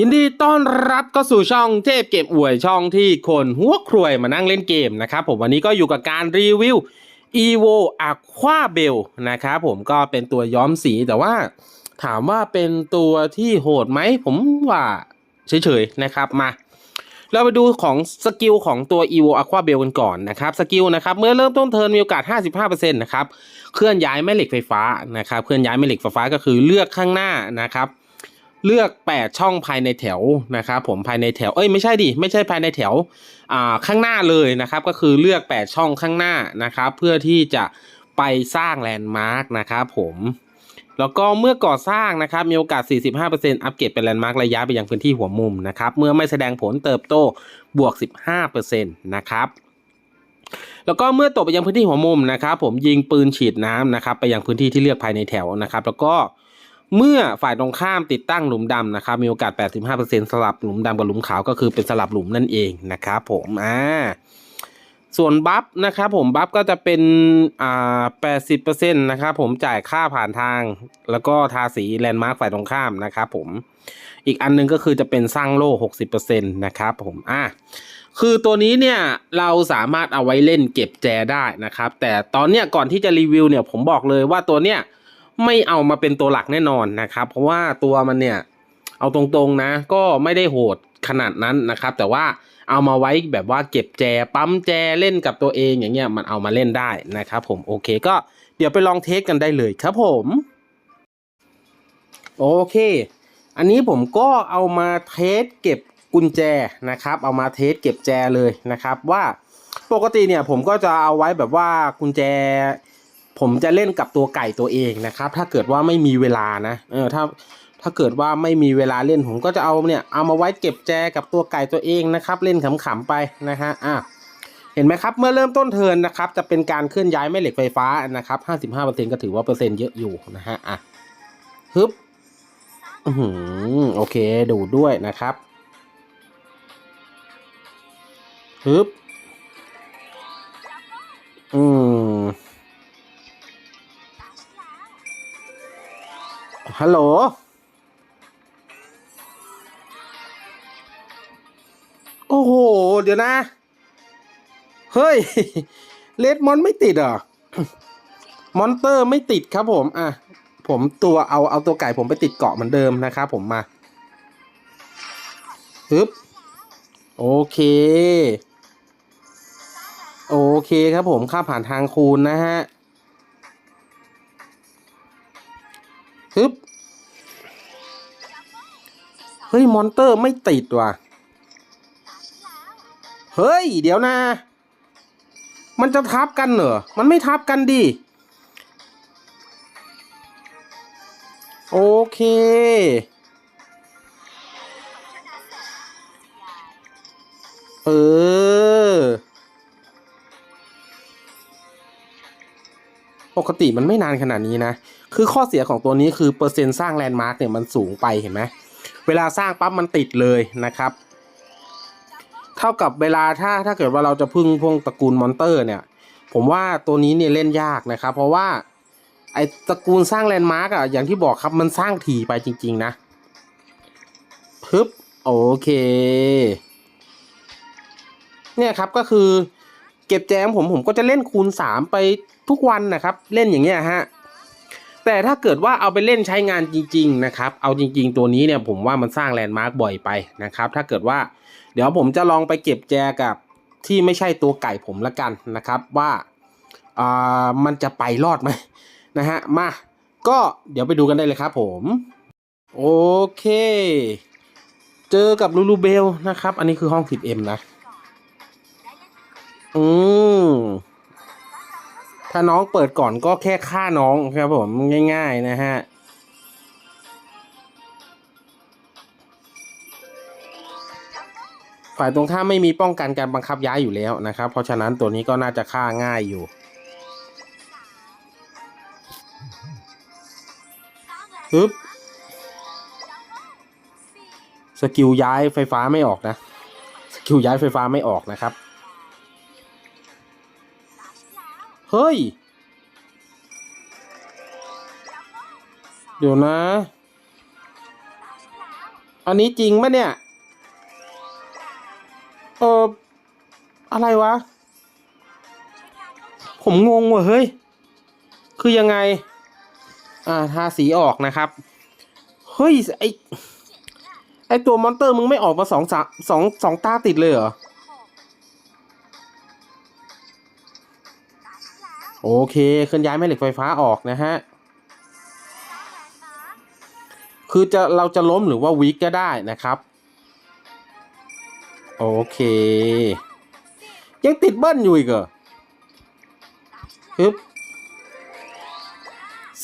ยินดีต้อนรับก็สู่ช่องเทพเก็บอวยช่องที่คนหัวครวยมานั่งเล่นเกมนะครับผมวันนี้ก็อยู่กับการรีวิว evo aqua bell นะครับผมก็เป็นตัวย้อมสีแต่ว่า ถามว่าเป็นตัวที่โหดไหมผมว่าเฉยๆนะครับมา เราไปดูของสกิลของตัว evo aqua bell กันก่อนนะครับสกิลนะครับเมื่อเริ่มต้นเทิร์นมีโอกาส 55%นะครับเคลื่อนย้ายแม่เหล็กไฟฟ้านะครับเคลื่อนย้ายแม่เหล็กไฟฟ้าก็คือเลือกข้างหน้านะครับ เลือก 8 ช่องภายในแถวนะครับผมภายในแถวเอ้ยไม่ใช่ดิไม่ใช่ภายในแถวอ่าข้างหน้าเลยนะครับ ก็คือเลือก 8 ช่องข้างหน้านะครับ เพื่อที่จะไปสร้างแลนด์มาร์กนะครับผมแล้วก็เมื่อก่อสร้างนะครับมีโอกาส 45%อัปเกรดเป็นแลนด์มาร์กระยะไปยังพื้นที่หัวมุมนะครับ เมื่อไม่แสดงผลเติบโตบวก 15%นะครับแล้วก็เมื่อตกไปยังพื้นที่หัวมุมนะครับ ผมยิงปืนฉีดน้ำนะครับ ไปยังพื้นที่ที่เลือกภายในแถวนะครับ แล้วก็ เมื่อฝ่ายตรงข้ามติดตั้งหลุมดำนะครับมีโอกาส 85%สลับหลุมดำกับหลุมขาวก็คือเป็นสลับหลุมนั่นเองนะครับผมอ่าส่วนบัฟนะครับผมบัฟก็จะเป็นอ่า80%นะครับผมจ่ายค่าผ่านทาง แล้วก็ทาสีแลนด์มาร์คฝ่ายตรงข้ามนะครับผมอีกอันหนึงก็คือจะเป็นสร้างโล่60%นะครับผมอ่าคือตัวนี้เนี่ยเราสามารถเอาไว้เล่นเก็บแจได้นะครับ แต่ตอนเนี้ยก่อนที่จะรีวิวเนี่ยผมบอกเลยว่าตัวเนี้ย ไม่เอามาเป็นตัวหลักแน่นอนนะครับ เพราะว่าตัวมันเนี่ยเอาตรงๆนะ ก็ไม่ได้โหดขนาดนั้นนะครับ แต่ว่าเอามาไว้แบบว่าเก็บแจปั๊มแจเล่นกับตัวเองอย่างเงี้ยมันเอามาเล่นได้นะครับผมโอเคก็เดี๋ยวไปลองเทสกันได้เลยครับผมโอเค อันนี้ผมก็เอามาเทสเก็บกุญแจนะครับ เอามาเทสเก็บแจเลยนะครับว่าปกติเนี่ยผมก็จะเอาไว้แบบว่ากุญแจ ผมจะเล่นกับตัวไก่ตัวเองนะครับ ถ้าเกิดว่าไม่มีเวลานะ เออถ้าถ้าเกิดว่าไม่มีเวลาเล่นผมก็จะเอาเนี่ยเอามาไว้เก็บแจกับตัวไก่ตัวเองนะครับ เล่นขำๆไปนะฮะอะเห็นไหมครับเมื่อเริ่มต้นเทินนะครับจะเป็นการเคลื่อนย้ายแม่เหล็กไฟฟ้านะครับ55%ก็ถือว่าเปอร์เซ็นต์เยอะอยู่นะฮะอะฮึบอือหือโอเคดูด้วยนะครับฮึบอืม ฮัลโหล โอ้โห เดี๋ยวนะ เฮ้ย เลดมอนไม่ติดเหรอ มอนเตอร์ไม่ติดครับผม อะ ผมตัวเอาเอาตัวไก่ผมไปติดเกาะเหมือนเดิมนะครับผมมาฮึบ โอเค โอเคครับผม ค่าผ่านทางคูณนะฮะ ฮึบเฮ้ย มอนเตอร์ไม่ติดว่ะ เฮ้ย เดี๋ยวนะ มันจะทับกันเหรอ มันไม่ทับกันดิ โอเค เออ ปกติมันไม่นานขนาดนี้นะ คือข้อเสียของตัวนี้คือเปอร์เซ็นต์สร้างแลนด์มาร์กเนี่ยมันสูงไปเห็นไหมเวลาสร้างปั๊บมันติดเลยนะครับ เท่ากับเวลาถ้าถ้าเกิดว่าเราจะพึ่งพวกตระกูลมอนเตอร์เนี่ย ผมว่าตัวนี้เนี่ยเล่นยากนะครับ เพราะว่าไอตระกูลสร้างแลนด์มาร์กอะอย่างที่บอกครับมันสร้างถี่ไปจริง ๆ นะปึ๊บโอเค เนี่ยครับก็คือ เก็บแจมผมผมก็จะเล่นคูณสามไปทุกวันนะครับ เล่นอย่างเงี้ยฮะแต่ถ้าเกิดว่าเอาไปเล่นใช้งานจริง ๆ นะครับ เอาจริง ๆ ตัวนี้เนี่ยผมว่ามันสร้างแลนด์มาร์กบ่อยไปนะครับ ถ้าเกิดว่าเดี๋ยวผมจะลองไปเก็บแจกับที่ไม่ใช่ตัวไก่ผมละกันนะครับว่าอ่ามันจะไปรอดไหมนะฮะมาก็เดี๋ยวไปดูกันได้เลยครับผมโอเค เจอกับลูลูเบลนะครับ อันนี้คือห้อง 10M นะ อืมถ้าน้องเปิดก่อนก็แค่ฆ่าน้องครับผมง่าย ๆ นะฮะฝ่ายตรงข้ามไม่มีป้องกันการบังคับย้ายอยู่แล้วนะครับ เพราะฉะนั้นตัวนี้ก็น่าจะฆ่าง่ายอยู่ ฮึบ สกิลย้ายไฟฟ้าไม่ออกนะ สกิลย้ายไฟฟ้าไม่ออกนะครับ เฮ้ย เดี๋ยวนะ อันนี้จริงไหมเนี่ย เอออะไรวะ ผมงงว่ะเฮ้ย คือยังไง อ่า ทาสีออกนะครับ เฮ้ย ไอไอตัวมอนเตอร์มึงไม่ออกมาสองสามสองสองตาติดเลยเหรอ โอเคเคลื่อนย้ายแม่เหล็กไฟฟ้าออกนะฮะคือจะเราจะล้มหรือว่าวิกก็ได้นะครับ โอเค ยังติดเบิ้ลอยู่อีกเหรอฮึบ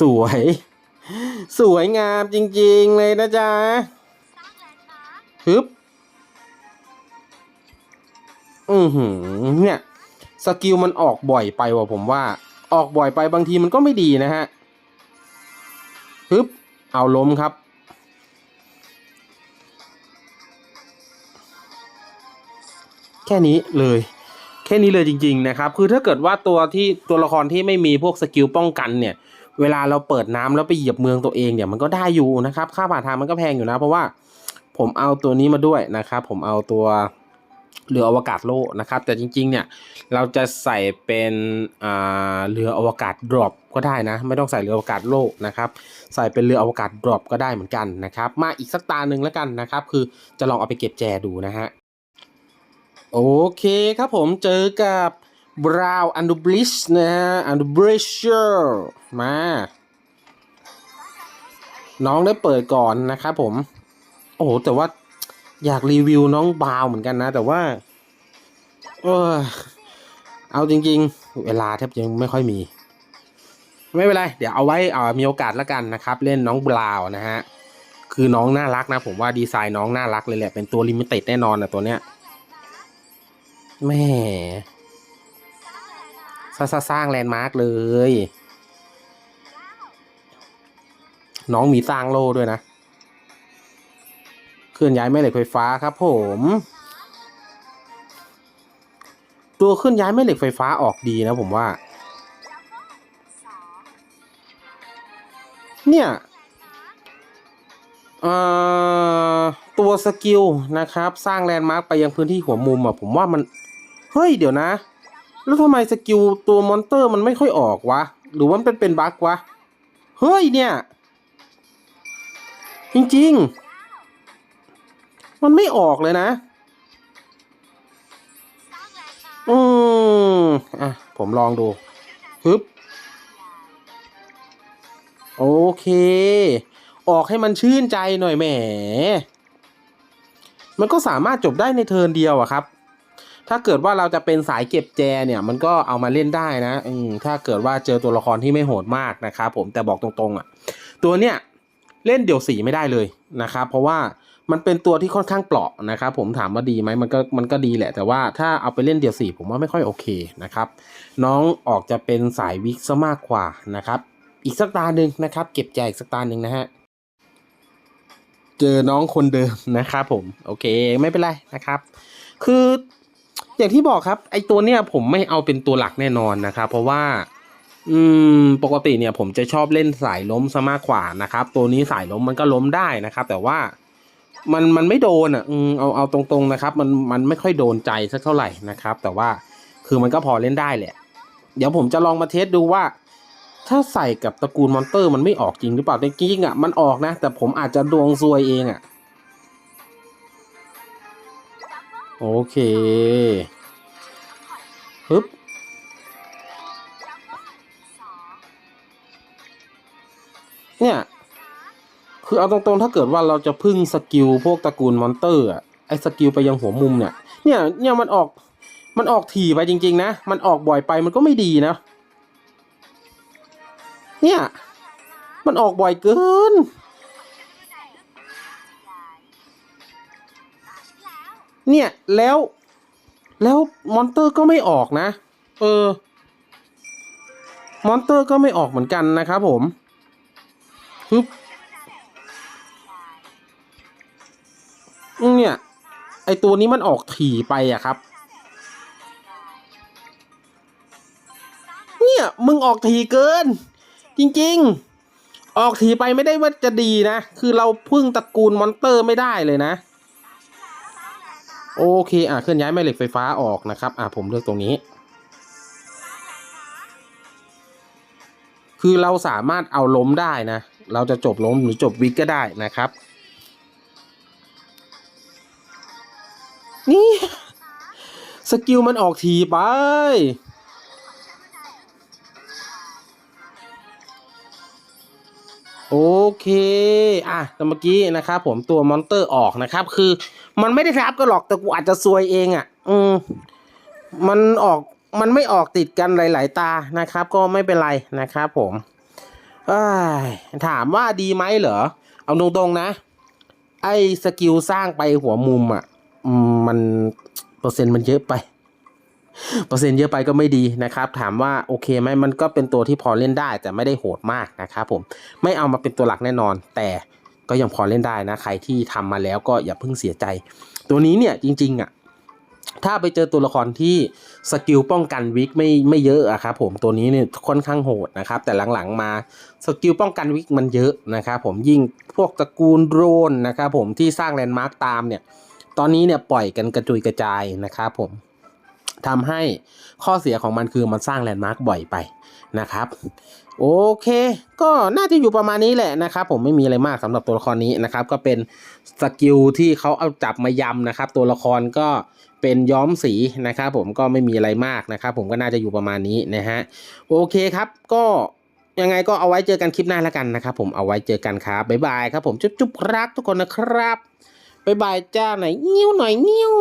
สวย สวยงามจริง ๆ เลยนะจ๊ะฮึบอือหือเนี่ย สกิลมันออกบ่อยไปว่ะผมว่า ออกบ่อยไปบางทีมันก็ไม่ดีนะฮะฮึบเอาล้มครับ แค่นี้เลย แค่นี้เลยจริง ๆ นะครับ คือถ้าเกิดว่าตัวที่ตัวละครที่ไม่มีพวกสกิลป้องกันเนี่ย เวลาเราเปิดน้ำแล้วไปเหยียบเมืองตัวเองเนี่ยมันก็ได้อยู่นะครับ ค่าผ่านทางมันก็แพงอยู่นะ เพราะว่าผมเอาตัวนี้มาด้วยนะครับ ผมเอาตัว เรืออวกาศโลกนะครับ แต่จริงๆเนี่ยเราจะใส่เป็นเรืออวกาศดรอปก็ได้นะ ไม่ต้องใส่เรืออวกาศโลกนะครับ ใส่เป็นเรืออวกาศดรอปก็ได้เหมือนกันนะครับ มาอีกสักตาหนึ่งแล้วกันนะครับ คือจะลองเอาไปเก็บแจดูนะฮะโอเคครับผมเจอกับ Brown u n d e r b r i d g e นะฮะ u n d e r b r i d g e มาน้องได้เปิดก่อนนะครับผม โอ้โห แต่ว่า อยากรีวิวน้องบาวเหมือนกันนะ แต่ว่าเออเอาจริง ๆ เวลาแทบยังไม่ค่อยมี ไม่เป็นไร เดี๋ยวเอาไว้เอามีโอกาสแล้วกันนะครับ เล่นน้องบราวนะฮะ คือน้องน่ารักนะ ผมว่าดีไซน์น้องน่ารักเลยแหละ เป็นตัวลิมิเต็ดแน่นอนนะตัวเนี้ยแม่สร้างสร้างแลนด์มาร์กเลย น้องมีสร้างโล่ด้วยนะ เคลื่อนย้ายแม่เหล็กไฟฟ้าครับผม ตัวเคลื่อนย้ายแม่เหล็กไฟฟ้าออกดีนะผมว่า เนี่ยตัวสกิลนะครับ สร้างแลนด์มาร์กไปยังพื้นที่หัวมุมอะผมว่ามัน เฮ้ยเดี๋ยวนะ แล้วทำไมสกิลตัวมอนเตอร์มันไม่ค่อยออกวะ หรือว่ามันเป็นเป็นบั๊กวะ เฮ้ยเนี่ย จริง ๆ มันไม่ออกเลยนะ อืมอะ ผมลองดูฮึบโอเค ออกให้มันชื่นใจหน่อยแหม มันก็สามารถจบได้ในเทิร์นเดียวอะครับ ถ้าเกิดว่าเราจะเป็นสายเก็บแจเนี่ย มันก็เอามาเล่นได้นะ อืม ถ้าเกิดว่าเจอตัวละครที่ไม่โหดมากนะครับผมแต่บอกตรงๆอะตัวเนี้ยเล่นเดี่ยวสีไม่ได้เลยนะครับ เพราะว่า มันเป็นตัวที่ค่อนข้างเปราะนะครับผมถามว่าดีไหมมันก็มันก็ดีแหละ แต่ว่าถ้าเอาไปเล่นเดี่ยวสี่ผมว่าไม่ค่อยโอเคนะครับ น้องออกจะเป็นสายวิกซะมากกว่านะครับ อีกสักตาหนึ่งนะครับ เก็บใจอีกสักตาหนึ่งนะฮะเจอน้องคนเดิมนะครับผมโอเคไม่เป็นไรนะครับ คืออย่างที่บอกครับ ไอตัวเนี้ยผมไม่เอาเป็นตัวหลักแน่นอนนะครับ เพราะว่า อืม ปกติเนี่ยผมจะชอบเล่นสายล้มซะมากกว่านะครับ ตัวนี้สายล้มมันก็ล้มได้นะครับ แต่ว่า มันมันไม่โดนอะอืมเอาเอาตรงๆนะครับ มันมันไม่ค่อยโดนใจสักเท่าไหร่นะครับ แต่ว่าคือมันก็พอเล่นได้แหละ เดี๋ยวผมจะลองมาเทสดูว่า ถ้าใส่กับตระกูลมอนเตอร์มันไม่ออกจริงหรือเปล่าแต่จริงๆอะมันออกนะ แต่ผมอาจจะดวงซวยเองอะ โอเคฮึบเนี่ย คือเอาตรงๆ ถ้าเกิดว่าเราจะพึ่งสกิลพวกตระกูลมอนเตอร์อะไอสกิลไปยังหัวมุมเนี่ย เนี่ยเนี่ยมันออกมันออกถี่ไปจริง ๆ นะ มันออกบ่อยไปมันก็ไม่ดีนะ เนี่ย มันออกบ่อยเกิน เนี่ยแล้วแล้วมอนเตอร์ก็ไม่ออกนะ เออ มอนเตอร์ก็ไม่ออกเหมือนกันนะครับผมฮึบ เนี่ย ไอตัวนี้มันออกถี่ไปอะครับ เนี่ย มึงออกถี่เกิน จริง ๆ ออกทีไปไม่ได้ว่าจะดีนะ คือเราพึ่งตระกูลมอนเตอร์ไม่ได้เลยนะ โอเค อะเคลื่อนย้ายแม่เหล็กไฟฟ้าออกนะครับ อะผมเลือกตรงนี้คือเราสามารถเอาล้มได้นะ เราจะจบล้มหรือจบวิกก็ได้นะครับ นี่ สกิลมันออกทีไป โอเค อะแต่เมื่อกี้นะครับผมตัวมอนเตอร์ออกนะครับ คือมันไม่ได้ทับก็หรอกแต่กูอาจจะซวยเองอะ่ะ อืมมันออกมันไม่ออกติดกันหลาย ๆ ตานะครับ ก็ไม่เป็นไรนะครับผมอ้ยถามว่าดีไหมเหรอ เอาตรงๆนะ ไอ้สกิลสร้างไปหัวมุมอะ่ะ มันเปอร์เซ็นต์มันเยอะไปเปอร์เซ็นต์เยอะไปก็ไม่ดีนะครับ ถามว่าโอเคไหมมันก็เป็นตัวที่พอเล่นได้ แต่ไม่ได้โหดมากนะครับผมไม่เอามาเป็นตัวหลักแน่นอน แต่ก็ยังพอเล่นได้นะใครที่ทำมาแล้วก็อย่าเพิ่งเสียใจ ตัวนี้เนี่ยจริง ๆอะถ้าไปเจอตัวละครที่สกิลป้องกันวิกไม่ไม่เยอะอะครับผมตัวนี้เนี่ยค่อนข้างโหดนะครับ แต่หลังๆมาสกิลป้องกันวิกมันเยอะนะครับผมยิ่งพวกตระกูลโดรนนะครับผมที่สร้างแลนด์มาร์กตามเนี่ย ตอนนี้เนี่ยปล่อยกันกระจุยกระจายนะครับผมทำให้ข้อเสียของมันคือมันสร้างแลนด์มาร์กบ่อยไปนะครับ โอเค ก็น่าจะอยู่ประมาณนี้แหละนะครับ ผมไม่มีอะไรมากสำหรับตัวละครนี้นะครับ ก็เป็นสกิลที่เขาเอาจับมายำนะครับ ตัวละครก็เป็นย้อมสีนะครับ ผมก็ไม่มีอะไรมากนะครับ ผมก็น่าจะอยู่ประมาณนี้นะฮะโอเคครับ ก็ยังไงก็เอาไว้เจอกันคลิปหน้าแล้วกันนะครับ ผมเอาไว้เจอกันครับบ๊ายบายครับ ผมจุ๊บๆรักทุกคนนะครับ บายบายจ้าหน่อยนิ้วหน่อยนิ้ว